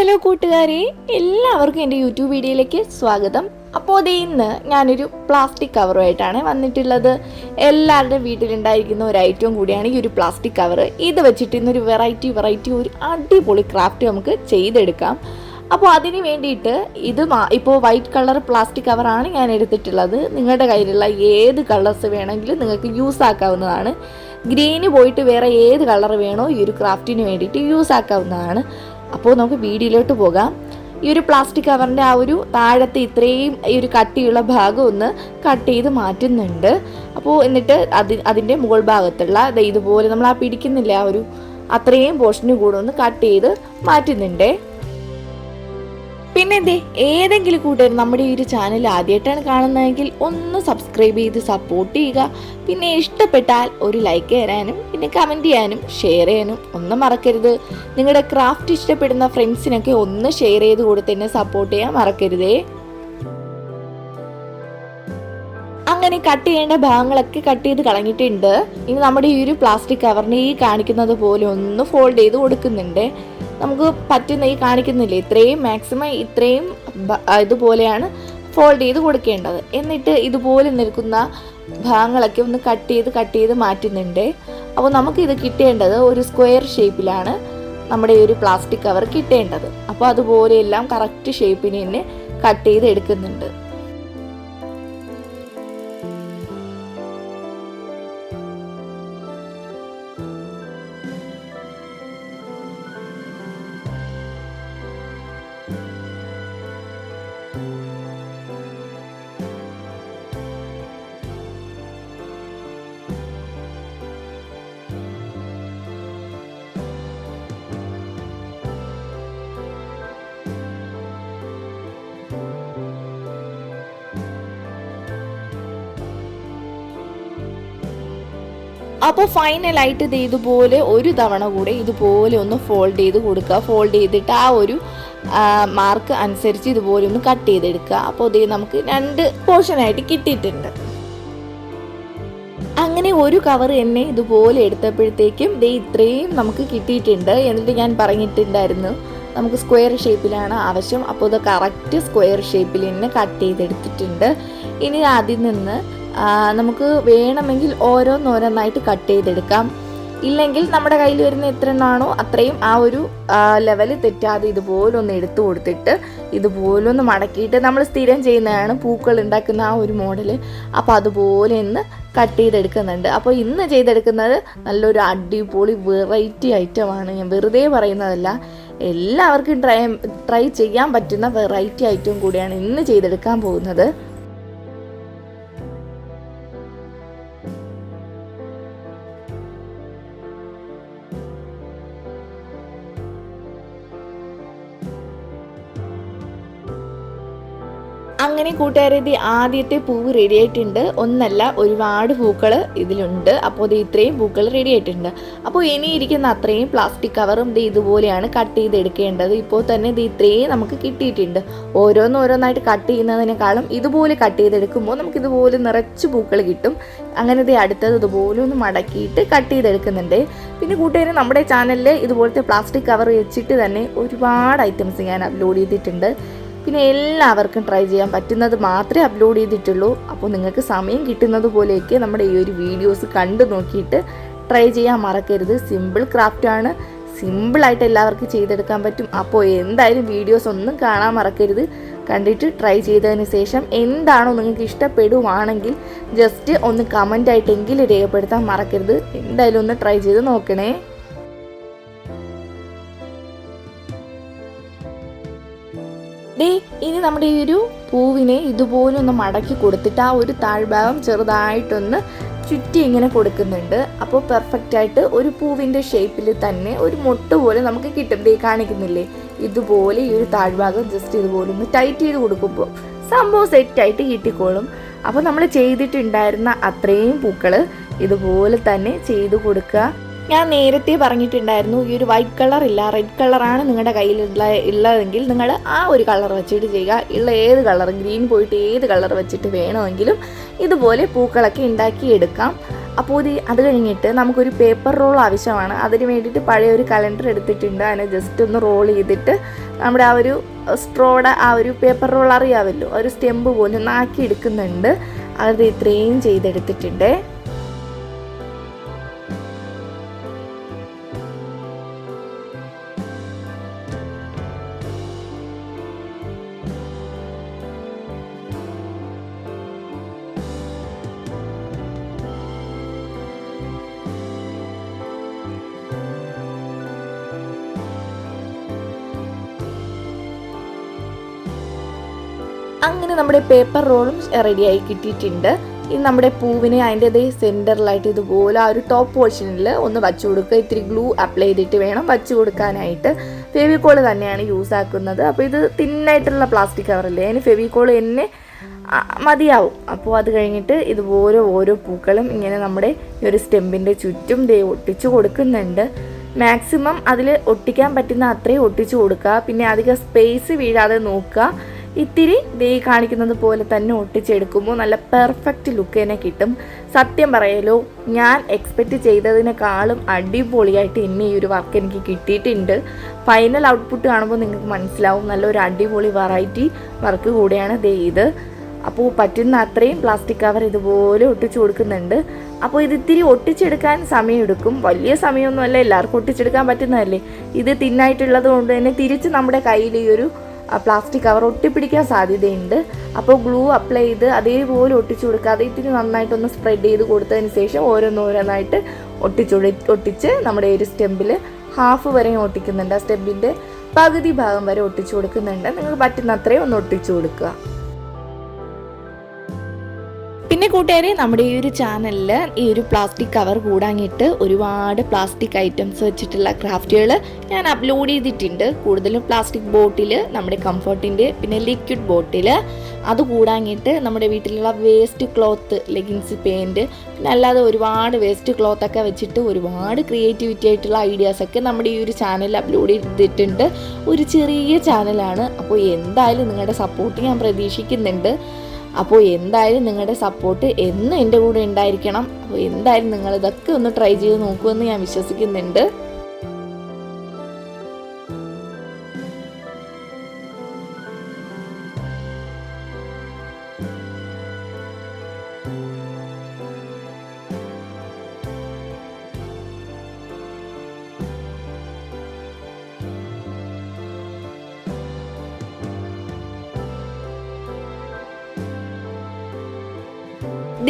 Hello കൂട്ടുകാരെ എല്ലാവർക്കും എന്റെ യൂട്യൂബ് വീഡിയോയിലേക്ക് സ്വാഗതം. അപ്പോൾ അത് ഇന്ന് ഞാനൊരു പ്ലാസ്റ്റിക് കവറുമായിട്ടാണ് വന്നിട്ടുള്ളത്. എല്ലാവരുടെയും വീട്ടിലുണ്ടായിരിക്കുന്ന ഒരു ഐറ്റവും കൂടിയാണ് ഈ ഒരു പ്ലാസ്റ്റിക് കവർ ഇത് വെച്ചിട്ട് ഇന്നൊരു വെറൈറ്റി വെറൈറ്റി ഒരു അടിപൊളി ക്രാഫ്റ്റ് നമുക്ക് ചെയ്തെടുക്കാം. അപ്പോൾ അതിന് വേണ്ടിയിട്ട് ഇത് ഇപ്പോൾ വൈറ്റ് കളർ പ്ലാസ്റ്റിക് കവറാണ് ഞാൻ എടുത്തിട്ടുള്ളത്. നിങ്ങളുടെ കയ്യിലുള്ള ഏത് കളേഴ്സ് വേണമെങ്കിലും നിങ്ങൾക്ക് യൂസ് ആക്കാവുന്നതാണ്. ഗ്രീന് പോയിട്ട് വേറെ ഏത് കളർ വേണോ ഈ ഒരു ക്രാഫ്റ്റിന് വേണ്ടിയിട്ട് യൂസ് ആക്കാവുന്നതാണ്. അപ്പോൾ നമുക്ക് വീഡിയോയിലോട്ട് പോകാം. ഈ ഒരു പ്ലാസ്റ്റിക് കവറിന്റെ ആ ഒരു താഴത്തെ ഇത്രയും ഈ ഒരു കട്ടിയുള്ള ഭാഗം ഒന്ന് കട്ട് ചെയ്ത് മാറ്റുന്നുണ്ട്. അപ്പോൾ എന്നിട്ട് അതി അതിന്റെ മുകൾ ഭാഗത്തുള്ള ഇതുപോലെ നമ്മൾ ആ പിടിക്കുന്നില്ല ആ ഒരു അത്രയും പോർഷന് കൂടെ ഒന്ന് കട്ട് ചെയ്ത് മാറ്റുന്നുണ്ടേ. പിന്നെ എന്തേ ഏതെങ്കിലും കൂട്ടുകാർ നമ്മുടെ ഈ ഒരു ചാനൽ ആദ്യമായിട്ടാണ് കാണുന്നതെങ്കിൽ ഒന്ന് സബ്സ്ക്രൈബ് ചെയ്ത് സപ്പോർട്ട് ചെയ്യുക. പിന്നെ ഇഷ്ടപ്പെട്ടാൽ ഒരു ലൈക്ക് തരാനും പിന്നെ കമന്റ് ചെയ്യാനും ഷെയർ ചെയ്യാനും ഒന്നും മറക്കരുത്. നിങ്ങളുടെ ക്രാഫ്റ്റ് ഇഷ്ടപ്പെടുന്ന ഫ്രണ്ട്സിനൊക്കെ ഒന്ന് ഷെയർ ചെയ്ത് കൊടുത്ത് തന്നെ സപ്പോർട്ട് ചെയ്യാൻ മറക്കരുതേ. അങ്ങനെ കട്ട് ചെയ്യേണ്ട ഭാഗങ്ങളൊക്കെ കട്ട് ചെയ്ത് കളഞ്ഞിട്ടുണ്ട്. ഇനി നമ്മുടെ ഈ ഒരു പ്ലാസ്റ്റിക് കവറിനെ ഈ കാണിക്കുന്നത് പോലെ ഒന്ന് ഫോൾഡ് ചെയ്ത് കൊടുക്കുന്നുണ്ട്. നമുക്ക് പറ്റുന്ന ഈ കാണിക്കുന്നില്ല? ഇത്രയും മാക്സിമം ഇത്രയും ഇതുപോലെയാണ് ഫോൾഡ് ചെയ്ത് കൊടുക്കേണ്ടത്. എന്നിട്ട് ഇതുപോലെ നിൽക്കുന്ന ഭാഗങ്ങളൊക്കെ ഒന്ന് കട്ട് ചെയ്ത് കട്ട് ചെയ്ത് മാറ്റുന്നുണ്ട്. അപ്പോൾ നമുക്കിത് കിട്ടേണ്ടത് ഒരു സ്ക്വയർ ഷേപ്പിലാണ് നമ്മുടെ ഈ ഒരു പ്ലാസ്റ്റിക് കവർ കിട്ടേണ്ടത്. അപ്പോൾ അതുപോലെ എല്ലാം കറക്റ്റ് ഷേപ്പിന് തന്നെ കട്ട് ചെയ്ത് എടുക്കുന്നുണ്ട്. അപ്പോൾ ഫൈനലായിട്ട് ഇത് ഇതുപോലെ ഒരു തവണ കൂടെ ഇതുപോലെ ഒന്ന് ഫോൾഡ് ചെയ്ത് കൊടുക്കുക. ഫോൾഡ് ചെയ്തിട്ട് ആ ഒരു മാർക്ക് അനുസരിച്ച് ഇതുപോലെ ഒന്ന് കട്ട് ചെയ്തെടുക്കുക. അപ്പോൾ ഇത് നമുക്ക് രണ്ട് പോർഷനായിട്ട് കിട്ടിയിട്ടുണ്ട്. അങ്ങനെ ഒരു കവർ എന്നെ ഇതുപോലെ എടുത്തപ്പോഴത്തേക്കും ദേ ഇത്രയും നമുക്ക് കിട്ടിയിട്ടുണ്ട് എന്നിട്ട് ഞാൻ പറഞ്ഞിട്ടുണ്ടായിരുന്നു. നമുക്ക് സ്ക്വയർ ഷേപ്പിലാണ് ആവശ്യം. അപ്പോൾ ഇത് കറക്റ്റ് സ്ക്വയർ ഷേപ്പിൽ തന്നെ കട്ട് ചെയ്തെടുത്തിട്ടുണ്ട്. ഇനി അതിൽ നിന്ന് നമുക്ക് വേണമെങ്കിൽ ഓരോന്നോരോന്നായിട്ട് കട്ട് ചെയ്തെടുക്കാം. ഇല്ലെങ്കിൽ നമ്മുടെ കയ്യിൽ വരുന്ന എത്ര എണ്ണമാണോ അത്രയും ആ ഒരു ലെവൽ തെറ്റാതെ ഇതുപോലെ ഒന്ന് എടുത്തു കൊടുത്തിട്ട് ഇതുപോലെ ഒന്ന് മടക്കിയിട്ട് നമ്മൾ സ്ഥിരം ചെയ്യുന്നതാണ് പൂക്കൾ ഉണ്ടാക്കുന്ന ആ ഒരു മോഡൽ അപ്പോൾ അതുപോലെ ഒന്ന് കട്ട് ചെയ്തെടുക്കുന്നുണ്ട്. അപ്പോൾ ഇന്ന് ചെയ്തെടുക്കുന്നത് നല്ലൊരു അടിപൊളി വെറൈറ്റി ഐറ്റമാണ് ഞാൻ വെറുതെ പറയുന്നതല്ല. എല്ലാവർക്കും ട്രൈ ട്രൈ ചെയ്യാൻ പറ്റുന്ന വെറൈറ്റി ഐറ്റം കൂടിയാണ് ഇന്ന് ചെയ്തെടുക്കാൻ പോകുന്നത്. അങ്ങനെ കൂട്ടുകാരെ ഇത് ആദ്യത്തെ പൂവ് റെഡി ആയിട്ടുണ്ട്. ഒന്നല്ല ഒരുപാട് പൂക്കൾ ഇതിലുണ്ട്. അപ്പോൾ ഇത് ഇത്രയും പൂക്കൾ റെഡി ആയിട്ടുണ്ട്. അപ്പോൾ ഇനി ഇരിക്കുന്ന അത്രയും പ്ലാസ്റ്റിക് കവറും ഇത് ഇതുപോലെയാണ് കട്ട് ചെയ്തെടുക്കേണ്ടത്. ഇപ്പോൾ തന്നെ ഇത് ഇത്രയും നമുക്ക് കിട്ടിയിട്ടുണ്ട്. ഓരോന്നോരോന്നായിട്ട് കട്ട് ചെയ്യുന്നതിനേക്കാളും ഇതുപോലെ കട്ട് ചെയ്തെടുക്കുമ്പോൾ നമുക്ക് ഇതുപോലെ നിറച്ച് പൂക്കൾ കിട്ടും. അങ്ങനെ ഇത് അടുത്തത് ഇതുപോലെ ഒന്ന് മടക്കിയിട്ട് കട്ട് ചെയ്തെടുക്കുന്നുണ്ട്. പിന്നെ കൂട്ടുകാർ നമ്മുടെ ചാനലിൽ ഇതുപോലത്തെ പ്ലാസ്റ്റിക് കവർ വെച്ചിട്ട് തന്നെ ഒരുപാട് ഐറ്റംസ് ഞാൻ അപ്ലോഡ് ചെയ്തിട്ടുണ്ട്. പിന്നെ എല്ലാവർക്കും ട്രൈ ചെയ്യാൻ പറ്റുന്നത് മാത്രമേ അപ്ലോഡ് ചെയ്തിട്ടുള്ളൂ. അപ്പോൾ നിങ്ങൾക്ക് സമയം കിട്ടുന്നത് പോലെയൊക്കെ നമ്മുടെ ഈ ഒരു വീഡിയോസ് കണ്ടു നോക്കിയിട്ട് ട്രൈ ചെയ്യാൻ മറക്കരുത്. സിമ്പിൾ ക്രാഫ്റ്റാണ് സിമ്പിളായിട്ട് എല്ലാവർക്കും ചെയ്തെടുക്കാൻ പറ്റും. അപ്പോൾ എന്തായാലും വീഡിയോസ് ഒന്നും കാണാൻ മറക്കരുത്. കണ്ടിട്ട് ട്രൈ ചെയ്തതിന് ശേഷം എന്താണോ നിങ്ങൾക്ക് ഇഷ്ടപ്പെടുവാണെങ്കിൽ ജസ്റ്റ് ഒന്ന് കമന്റ് ആയിട്ടെങ്കിലും രേഖപ്പെടുത്താൻ മറക്കരുത്. എന്തായാലും ഒന്ന് ട്രൈ ചെയ്ത് നോക്കണേ. ദേ ഇനി നമ്മുടെ ഈ ഒരു പൂവിനെ ഇതുപോലെ ഒന്ന് മടക്കി കൊടുത്തിട്ട് ആ ഒരു താഴ്ഭാഗം ചെറുതായിട്ടൊന്ന് ചുറ്റി ഇങ്ങനെ കൊടുക്കുന്നുണ്ട്. അപ്പോൾ പെർഫെക്റ്റ് ആയിട്ട് ഒരു പൂവിന്റെ ഷേപ്പിൽ തന്നെ ഒരു മുട്ട പോലെ നമുക്ക് കിട്ടും. ദേ കാണിക്കുന്നില്ലേ? ഇതുപോലെ ഈ ഒരു താഴ്ഭാഗം ജസ്റ്റ് ഇതുപോലെ ഒന്ന് ടൈറ്റ് ചെയ്ത് കൊടുക്കുമ്പോൾ സംഭവം സെറ്റായിട്ട് കിട്ടിക്കോളും. അപ്പോൾ നമ്മൾ ചെയ്തിട്ടുണ്ടായിരുന്ന അത്രയും പൂക്കൾ ഇതുപോലെ തന്നെ ചെയ്ത് കൊടുക്കുക. ഞാൻ നേരത്തെ പറഞ്ഞിട്ടുണ്ടായിരുന്നു ഈ ഒരു വൈറ്റ് കളർ ഇല്ല റെഡ് കളറാണ് നിങ്ങളുടെ കയ്യിലുള്ള ഉള്ളതെങ്കിൽ നിങ്ങൾ ആ ഒരു കളർ വെച്ചിട്ട് ചെയ്യുക. ഉള്ള ഏത് കളർ ഗ്രീൻ പോയിട്ട് ഏത് കളർ വെച്ചിട്ട് വേണമെങ്കിലും ഇതുപോലെ പൂക്കളൊക്കെ ഉണ്ടാക്കി എടുക്കാം. അപ്പോൾ ഇത് അത് കഴിഞ്ഞിട്ട് നമുക്കൊരു പേപ്പർ റോൾ ആവശ്യമാണ്. അതിന് വേണ്ടിയിട്ട് പഴയ ഒരു കലണ്ടർ എടുത്തിട്ടുണ്ട്. അതിനെ ജസ്റ്റ് ഒന്ന് റോൾ ചെയ്തിട്ട് നമ്മുടെ ആ ഒരു സ്ട്രോയുടെ ആ ഒരു പേപ്പർ റോൾ അറിയാമല്ലോ? ഒരു സ്റ്റെമ്പ് പോലെ ഒന്ന് ആക്കി എടുക്കുന്നുണ്ട്. അത് ഇത്രയും ചെയ്തെടുത്തിട്ടുണ്ട്. അങ്ങനെ നമ്മുടെ പേപ്പർ റോളും റെഡിയായി കിട്ടിയിട്ടുണ്ട്. ഇനി നമ്മുടെ പൂവിനെ അതിന്റെതേ സെന്ററിലായിട്ട് ഇതുപോലെ ആ ഒരു ടോപ്പ് പോർഷനിൽ ഒന്ന് വച്ചു കൊടുക്കുക. ഇത്തിരി ഗ്ലൂ അപ്ലൈ ചെയ്തിട്ട് വേണം വച്ചു കൊടുക്കാനായിട്ട്. ഫെവിക്കോൾ തന്നെയാണ് യൂസ് ആക്കുന്നത്. അപ്പോൾ ഇത് തിന്നായിട്ടുള്ള പ്ലാസ്റ്റിക് കവറല്ലേ അതിന് ഫെവിക്കോൾ തന്നെ മതിയാവും. അപ്പോൾ അത് കഴിഞ്ഞിട്ട് ഇതുപോലെ ഓരോ പൂക്കളും ഇങ്ങനെ നമ്മുടെ ഈ ഒരു സ്റ്റെമ്പിന്റെ ചുറ്റും ദേ ഒട്ടിച്ചു കൊടുക്കുന്നുണ്ട്. മാക്സിമം അതിൽ ഒട്ടിക്കാൻ പറ്റുന്ന അത്രയും ഒട്ടിച്ചു കൊടുക്കുക. പിന്നെ അധികം സ്പേസ് വീഴാതെ നോക്കുക. ഇത്തിരി ദേ കാണിക്കുന്നത് പോലെ തന്നെ ഒട്ടിച്ചെടുക്കുമ്പോൾ നല്ല പെർഫെക്റ്റ് ലുക്ക് തന്നെ കിട്ടും. സത്യം പറയലോ ഞാൻ എക്സ്പെക്റ്റ് ചെയ്തതിനേക്കാളും അടിപൊളിയായിട്ട് എന്നെ ഈ ഒരു വർക്ക് എനിക്ക് കിട്ടിയിട്ടുണ്ട്. ഫൈനൽ ഔട്ട്പുട്ട് കാണുമ്പോൾ നിങ്ങൾക്ക് മനസ്സിലാവും നല്ലൊരു അടിപൊളി വെറൈറ്റി വർക്ക് കൂടിയാണ് ദേ ഇത്. അപ്പോൾ പറ്റുന്ന അത്രയും പ്ലാസ്റ്റിക് കവർ ഇതുപോലെ ഒട്ടിച്ചു കൊടുക്കുന്നുണ്ട്. അപ്പോൾ ഇത് ഇത്തിരി ഒട്ടിച്ചെടുക്കാൻ സമയമെടുക്കും. വലിയ സമയമൊന്നുമല്ല എല്ലാവർക്കും ഒട്ടിച്ചെടുക്കാൻ പറ്റുന്നതല്ലേ? ഇത് തിന്നായിട്ടുള്ളത് കൊണ്ട് തന്നെ തിരിച്ച് നമ്മുടെ കയ്യിൽ ഈ ഒരു പ്ലാസ്റ്റിക് കവർ ഒട്ടിപ്പിടിക്കാൻ സാധ്യതയുണ്ട്. അപ്പോൾ ഗ്ലൂ അപ്ലൈ ചെയ്ത് അതേപോലെ ഒട്ടിച്ചു കൊടുക്കാതെ ഇത്തിരി നന്നായിട്ടൊന്ന് സ്പ്രെഡ് ചെയ്ത് കൊടുത്തതിന് ശേഷം ഓരോന്നോരോന്നായിട്ട് ഒട്ടിച്ചു ഒട്ടിച്ച് നമ്മുടെ ഒരു സ്റ്റെമ്പിൽ ഹാഫ് വരെ ഒട്ടിക്കുന്നുണ്ട്. ആ സ്റ്റെമ്പിന്റെ പകുതി ഭാഗം വരെ ഒട്ടിച്ചു കൊടുക്കുന്നുണ്ട്. നിങ്ങൾക്ക് പറ്റുന്ന അത്രയും ഒന്ന് ഒട്ടിച്ചു കൊടുക്കുക. പിന്നെ കൂട്ടുകാരെ നമ്മുടെ ഈ ഒരു ചാനലിൽ ഈ ഒരു പ്ലാസ്റ്റിക് കവർ കൂടാങ്ങിയിട്ട് ഒരുപാട് പ്ലാസ്റ്റിക് ഐറ്റംസ് വെച്ചിട്ടുള്ള ക്രാഫ്റ്റുകൾ ഞാൻ അപ്ലോഡ് ചെയ്തിട്ടുണ്ട്. കൂടുതലും പ്ലാസ്റ്റിക് ബോട്ടിൽ നമ്മുടെ കംഫർട്ടിന്റെ പിന്നെ ലിക്വിഡ് ബോട്ടിൽ അത് കൂടാങ്ങിയിട്ട് നമ്മുടെ വീട്ടിലുള്ള വേസ്റ്റ് ക്ലോത്ത് ലെഗിൻസ് പെയിന്റ് പിന്നെ അല്ലാതെ ഒരുപാട് വേസ്റ്റ് ക്ലോത്ത് ഒക്കെ വെച്ചിട്ട് ഒരുപാട് ക്രിയേറ്റിവിറ്റി ആയിട്ടുള്ള ഐഡിയാസൊക്കെ നമ്മുടെ ഈ ഒരു ചാനലിൽ അപ്ലോഡ് ചെയ്തിട്ടുണ്ട്. ഒരു ചെറിയ ചാനലാണ് അപ്പോൾ എന്തായാലും നിങ്ങളുടെ സപ്പോർട്ട് ഞാൻ പ്രതീക്ഷിക്കുന്നുണ്ട്. അപ്പോൾ എന്തായാലും നിങ്ങളുടെ സപ്പോർട്ട് എന്നും എന്റെ കൂടെ ഉണ്ടായിരിക്കണം. അപ്പോൾ എന്തായാലും നിങ്ങൾ ഇതൊക്കെ ഒന്ന് ട്രൈ ചെയ്ത് നോക്കുമെന്ന് ഞാൻ വിശ്വസിക്കുന്നുണ്ട്.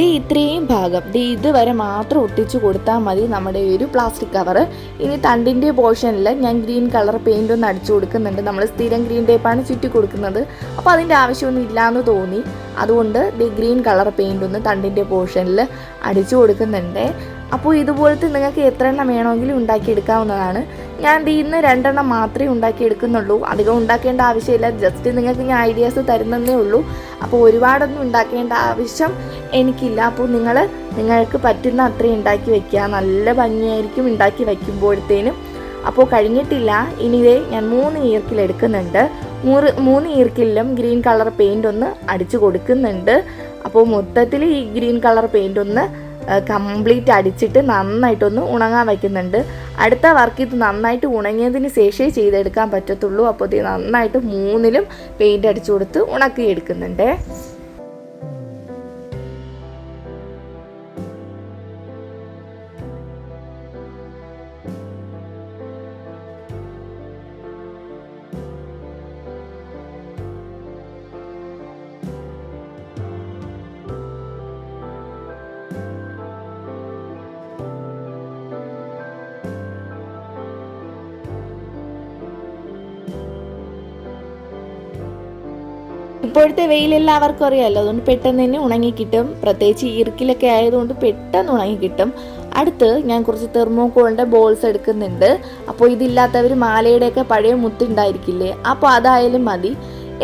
ദേ ഇത്രയും ഭാഗം. ദേ ഇതുവരെ മാത്രം ഒട്ടിച്ചു കൊടുത്താൽ മതി നമ്മുടെ ഈ ഒരു പ്ലാസ്റ്റിക് കവർ ഇനി തണ്ടിന്റെ പോർഷനിൽ ഞാൻ ഗ്രീൻ കളർ പെയിന്റ് ഒന്ന് അടിച്ചു കൊടുക്കുന്നുണ്ട്. നമ്മൾ സ്ഥിരം ഗ്രീൻ ടേപ്പാണ് ചുറ്റി കൊടുക്കുന്നത്. അപ്പോൾ അതിന്റെ ആവശ്യമൊന്നും ഇല്ലയെന്ന് തോന്നി. അതുകൊണ്ട് ദേ ഗ്രീൻ കളർ പെയിന്റ് ഒന്ന് തണ്ടിന്റെ പോർഷനിൽ അടിച്ചു കൊടുക്കുന്നുണ്ട്. അപ്പോൾ ഇതുപോലത്തെ നിങ്ങൾക്ക് എത്ര എണ്ണം വേണമെങ്കിലും ഉണ്ടാക്കിയെടുക്കാവുന്നതാണ്. ഞാൻ ഇന്ന് രണ്ടെണ്ണം മാത്രമേ ഉണ്ടാക്കി എടുക്കുന്നുള്ളൂ അധികം ഉണ്ടാക്കേണ്ട ആവശ്യമില്ല. ജസ്റ്റ് നിങ്ങൾക്ക് ഞാൻ ഐഡിയാസ് തരുന്നതേ ഉള്ളൂ. അപ്പോൾ ഒരുപാടൊന്നും ഉണ്ടാക്കേണ്ട ആവശ്യം എനിക്കില്ല. അപ്പോൾ നിങ്ങൾ നിങ്ങൾക്ക് പറ്റുന്ന അത്രയും ഉണ്ടാക്കി വെക്കുക. നല്ല ഭംഗിയായിരിക്കും ഉണ്ടാക്കി വയ്ക്കുമ്പോഴത്തേനും അപ്പോൾ കഴിഞ്ഞിട്ടില്ല. ഇനിവേ ഞാൻ മൂന്ന് ഈർക്കിൽ എടുക്കുന്നുണ്ട്. മൂന്ന് മൂന്ന് ഈർക്കിലും ഗ്രീൻ കളർ പെയിന്റ് ഒന്ന് അടിച്ചു കൊടുക്കുന്നുണ്ട്. അപ്പോൾ മൊത്തത്തിൽ ഈ ഗ്രീൻ കളർ പെയിന്റ് ഒന്ന് കംപ്ലീറ്റ് അടിച്ചിട്ട് നന്നായിട്ടൊന്ന് ഉണങ്ങാൻ വയ്ക്കുന്നുണ്ട് അടുത്ത വർക്ക് ഇത് നന്നായിട്ട് ഉണങ്ങിയതിന് ശേഷമേ ചെയ്തെടുക്കാൻ പറ്റത്തുള്ളൂ. അപ്പോൾ ഇത് നന്നായിട്ട് മൂന്നിലും പെയിന്റ് അടിച്ചു കൊടുത്ത് ഉണക്കി ഇപ്പോഴത്തെ വെയിൽ എല്ലാവർക്കും അറിയാമല്ലോ അതുകൊണ്ട് പെട്ടെന്ന് തന്നെ ഉണങ്ങി കിട്ടും പ്രത്യേകിച്ച് ഈർക്കിലൊക്കെ ആയതുകൊണ്ട് പെട്ടെന്ന് ഉണങ്ങി കിട്ടും അടുത്ത് ഞാൻ കുറച്ച് തെർമോക്കോളിന്റെ ബോൾസ് എടുക്കുന്നുണ്ട്. അപ്പോൾ ഇതില്ലാത്തവർ മാലയുടെയൊക്കെ പഴയ മുത്തുണ്ടായിരിക്കില്ലേ അപ്പോൾ അതായാലും മതി.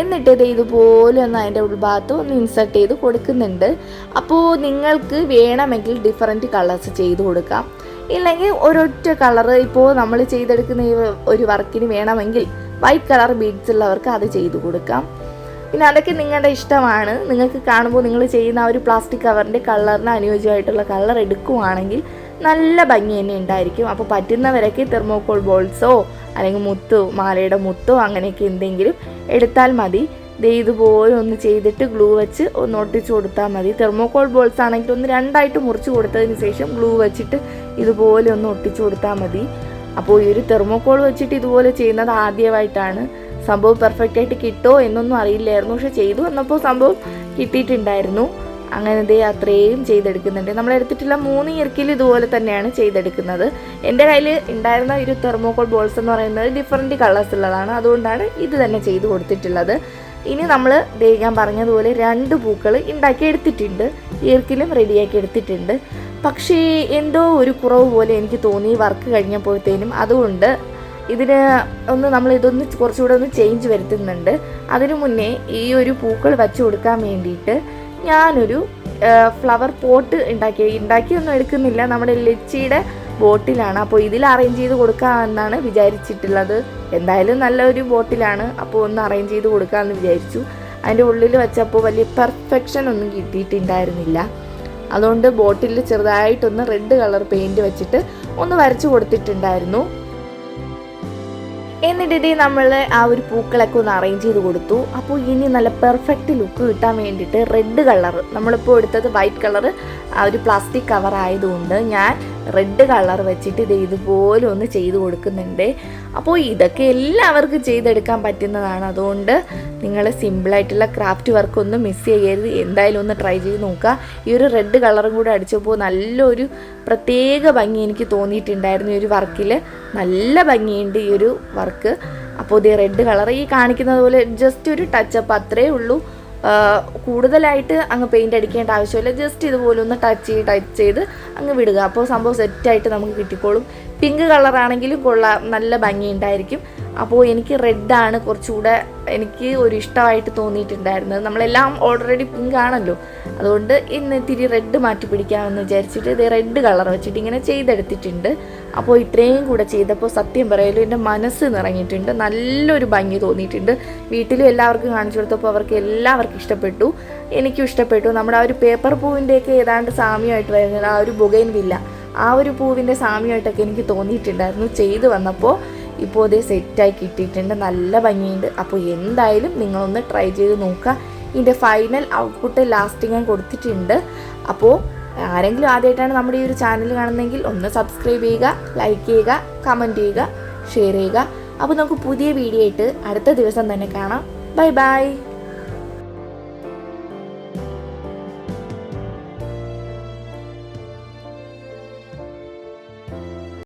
എന്നിട്ട് ഇത് ഇതുപോലെ ഒന്ന് അതിന്റെ ഉൾഭാഗത്ത് ഒന്ന് ഇൻസർട്ട് ചെയ്ത് കൊടുക്കുന്നുണ്ട്. അപ്പോൾ നിങ്ങൾക്ക് വേണമെങ്കിൽ ഡിഫറെന്റ് കളേഴ്സ് ചെയ്ത് കൊടുക്കാം. ഇല്ലെങ്കിൽ ഒരൊറ്റ കളറ് ഇപ്പോൾ നമ്മൾ ചെയ്തെടുക്കുന്ന ഈ ഒരു വർക്കിന് വേണമെങ്കിൽ വൈറ്റ് കളർ ബീഡ്സ് ഉള്ളവർക്ക് അത് ചെയ്ത് കൊടുക്കാം. പിന്നെ അതൊക്കെ നിങ്ങളുടെ ഇഷ്ടമാണ്. നിങ്ങൾക്ക് കാണുമ്പോൾ നിങ്ങൾ ചെയ്യുന്ന ആ ഒരു പ്ലാസ്റ്റിക് കവറിന്റെ കളറിന് അനുയോജ്യമായിട്ടുള്ള കളർ എടുക്കുവാണെങ്കിൽ നല്ല ഭംഗി തന്നെ ഉണ്ടായിരിക്കും. അപ്പോൾ പറ്റുന്നവരൊക്കെ തെർമോക്കോൾ ബോൾസോ അല്ലെങ്കിൽ മുത്തോ മാലയുടെ മുത്തോ അങ്ങനെയൊക്കെ എന്തെങ്കിലും എടുത്താൽ മതി. ദേ ഇതുപോലെ ഒന്ന് ചെയ്തിട്ട് ഗ്ലൂ വെച്ച് ഒന്ന് ഒട്ടിച്ചു കൊടുത്താൽ മതി. തെർമോക്കോൾ ബോൾസ് ആണെങ്കിൽ ഒന്ന് രണ്ടായിട്ട് മുറിച്ച് കൊടുത്തതിന് ശേഷം ഗ്ലൂ വെച്ചിട്ട് ഇതുപോലെ ഒന്ന് ഒട്ടിച്ചു കൊടുത്താൽ മതി. അപ്പോൾ ഈ ഒരു തെർമോക്കോൾ വെച്ചിട്ട് ഇതുപോലെ ചെയ്യുന്നത് ആദ്യമായിട്ടാണ്. സംഭവം പെർഫെക്റ്റ് ആയിട്ട് കിട്ടോ എന്നൊന്നും അറിയില്ലായിരുന്നു. പക്ഷെ ചെയ്തു വന്നപ്പോൾ സംഭവം കിട്ടിയിട്ടുണ്ടായിരുന്നു. അങ്ങനെ ദേ അത്രയും ചെയ്തെടുക്കുന്നുണ്ട്. നമ്മൾ എടുത്തിട്ടുള്ള മൂന്ന് ഇയർക്കിൽ ഇതുപോലെ തന്നെയാണ് ചെയ്തെടുക്കുന്നത്. എന്റെ കയ്യിൽ ഉണ്ടായിരുന്ന ഒരു തെർമോകോൾ ബോൾസ് എന്ന് പറയുന്നത് ഡിഫറെന്റ് കളേഴ്സ് ഉള്ളതാണ്. അതുകൊണ്ടാണ് ഇത് തന്നെ ചെയ്ത് കൊടുത്തിട്ടുള്ളത്. ഇനി നമ്മൾ ദേ ഞാൻ പറഞ്ഞതുപോലെ രണ്ട് പൂക്കൾ ഉണ്ടാക്കി എടുത്തിട്ടുണ്ട്. ഇയർക്കിലും റെഡിയാക്കി എടുത്തിട്ടുണ്ട്. പക്ഷേ എന്തോ ഒരു കുറവ് പോലെ എനിക്ക് തോന്നി വർക്ക് കഴിഞ്ഞപ്പോഴത്തേനും. അതുകൊണ്ട് ഇതിന് ഒന്ന് നമ്മൾ ഇതൊന്ന് കുറച്ചുകൂടെ ഒന്ന് ചേഞ്ച് വരുത്തുന്നുണ്ട്. അതിനു മുന്നേ ഈ ഒരു പൂക്കൾ വെച്ചു കൊടുക്കാൻ വേണ്ടിയിട്ട് ഞാനൊരു ഫ്ലവർ പോട്ട് ഉണ്ടാക്കി ഉണ്ടാക്കിയൊന്നും എടുക്കുന്നില്ല. നമ്മുടെ ലിച്ചിയുടെ ബോട്ടിലാണ്. അപ്പോൾ ഇതിൽ അറേഞ്ച് ചെയ്ത് കൊടുക്കാമെന്നാണ് വിചാരിച്ചിട്ടുള്ളത്. എന്തായാലും നല്ലൊരു ബോട്ടിലാണ്. അപ്പോൾ ഒന്ന് അറേഞ്ച് ചെയ്ത് കൊടുക്കാമെന്ന് വിചാരിച്ചു. അതിന്റെ ഉള്ളിൽ വെച്ചപ്പോൾ വലിയ പെർഫെക്ഷൻ ഒന്നും കിട്ടിയിട്ടുണ്ടായിരുന്നില്ല. അതുകൊണ്ട് ബോട്ടിൽ ചെറുതായിട്ടൊന്ന് റെഡ് കളർ പെയിന്റ് വെച്ചിട്ട് ഒന്ന് വരച്ചു കൊടുത്തിട്ടുണ്ടായിരുന്നു. എന്നിട്ട് നമ്മൾ ആ ഒരു പൂക്കളൊക്കെ ഒന്ന് അറേഞ്ച് ചെയ്ത് കൊടുത്തു. അപ്പോൾ ഇനി നല്ല പെർഫെക്റ്റ് ലുക്ക് കിട്ടാൻ വേണ്ടിയിട്ട് റെഡ് കളർ നമ്മളിപ്പോൾ എടുത്തത് വൈറ്റ് കളർ ആ ഒരു പ്ലാസ്റ്റിക് കവർ ആയതുകൊണ്ട് ഞാൻ റെഡ് കളർ വെച്ചിട്ട് ഇത് ഇതുപോലെ ഒന്ന് ചെയ്ത് കൊടുക്കുന്നുണ്ട്. അപ്പോൾ ഇതൊക്കെ എല്ലാവർക്കും ചെയ്തെടുക്കാൻ പറ്റുന്നതാണ്. അതുകൊണ്ട് നിങ്ങൾ സിമ്പിളായിട്ടുള്ള ക്രാഫ്റ്റ് വർക്ക് ഒന്നും മിസ് ചെയ്യരുത്. എന്തായാലും ഒന്ന് ട്രൈ ചെയ്ത് നോക്കുക. ഈ ഒരു റെഡ് കളറും കൂടെ അടിച്ചപ്പോൾ നല്ലൊരു പ്രത്യേക ഭംഗി എനിക്ക് തോന്നിയിട്ടുണ്ടായിരുന്നു ഈ ഒരു വർക്കിൽ നല്ല ഭംഗിയുണ്ട് ഈ ഒരു വർക്ക് അപ്പോൾ ഇത് റെഡ് കളർ ഈ കാണിക്കുന്നത് പോലെ ജസ്റ്റ് ഒരു ടച്ചപ്പ് അത്രേ ഉള്ളൂ. കൂടുതലായിട്ട് അങ്ങ് പെയിന്റ് അടിക്കേണ്ട ആവശ്യമില്ല. ജസ്റ്റ് ഇതുപോലെ ഒന്ന് ടച്ച് ചെയ്ത് ടച്ച് ചെയ്ത് അങ്ങ് വിടുക. അപ്പോൾ സംഭവം സെറ്റായിട്ട് നമുക്ക് കിട്ടിക്കോളും. പിങ്ക് കളറാണെങ്കിലും കൊള്ളാം. നല്ല ഭംഗിയുണ്ടായിരിക്കും. അപ്പോൾ എനിക്ക് റെഡാണ് കുറച്ചുകൂടെ എനിക്ക് ഒരു ഇഷ്ടമായിട്ട് തോന്നിയിട്ടുണ്ടായിരുന്നത്. നമ്മളെല്ലാം ഓൾറെഡി പിങ്ക് ആണല്ലോ. അതുകൊണ്ട് ഇന്ന് ഇത്തിരി റെഡ് മാറ്റി പിടിക്കാമെന്ന് വിചാരിച്ചിട്ട് ഇത് റെഡ് കളർ വെച്ചിട്ട് ഇങ്ങനെ ചെയ്തെടുത്തിട്ടുണ്ട്. അപ്പോൾ ഇത്രയും കൂടെ ചെയ്തപ്പോൾ സത്യം പറയാലും എന്റെ മനസ്സ് നിറഞ്ഞിട്ടുണ്ട്. നല്ലൊരു ഭംഗി തോന്നിയിട്ടുണ്ട്. വീട്ടിലും എല്ലാവർക്കും കാണിച്ചു കൊടുത്തപ്പോൾ അവർക്ക് എല്ലാവർക്കും ഇഷ്ടപ്പെട്ടു. എനിക്കും ഇഷ്ടപ്പെട്ടു. നമ്മുടെ ആ ഒരു പേപ്പർ പൂവിന്റെയൊക്കെ ഏതാണ്ട് സാമ്യമായിട്ട് വരുന്നത് ആ ഒരു ബുഗൈൻ വില്ല ആ ഒരു പൂവിന്റെ സാമ്യമായിട്ടൊക്കെ എനിക്ക് തോന്നിയിട്ടുണ്ടായിരുന്നു. ചെയ്ത് വന്നപ്പോൾ ഇപ്പോൾ അതേ സെറ്റായി കിട്ടിയിട്ടുണ്ട്. നല്ല ഭംഗിയുണ്ട്. അപ്പോൾ എന്തായാലും നിങ്ങളൊന്ന് ട്രൈ ചെയ്ത് നോക്കുക. ഇതിന്റെ ഫൈനൽ ഔട്ട്പുട്ട് ലാസ്റ്റ് ഞാൻ കൊടുത്തിട്ടുണ്ട്. അപ്പോൾ ആരെങ്കിലും ആദ്യമായിട്ടാണ് നമ്മുടെ ഈ ഒരു ചാനൽ കാണുന്നതെങ്കിൽ ഒന്ന് സബ്സ്ക്രൈബ് ചെയ്യുക ലൈക്ക് ചെയ്യുക കമന്റ് ചെയ്യുക ഷെയർ ചെയ്യുക. അപ്പോൾ നമുക്ക് പുതിയ വീഡിയോ ആയിട്ട് അടുത്ത ദിവസം തന്നെ കാണാം. Bye bye.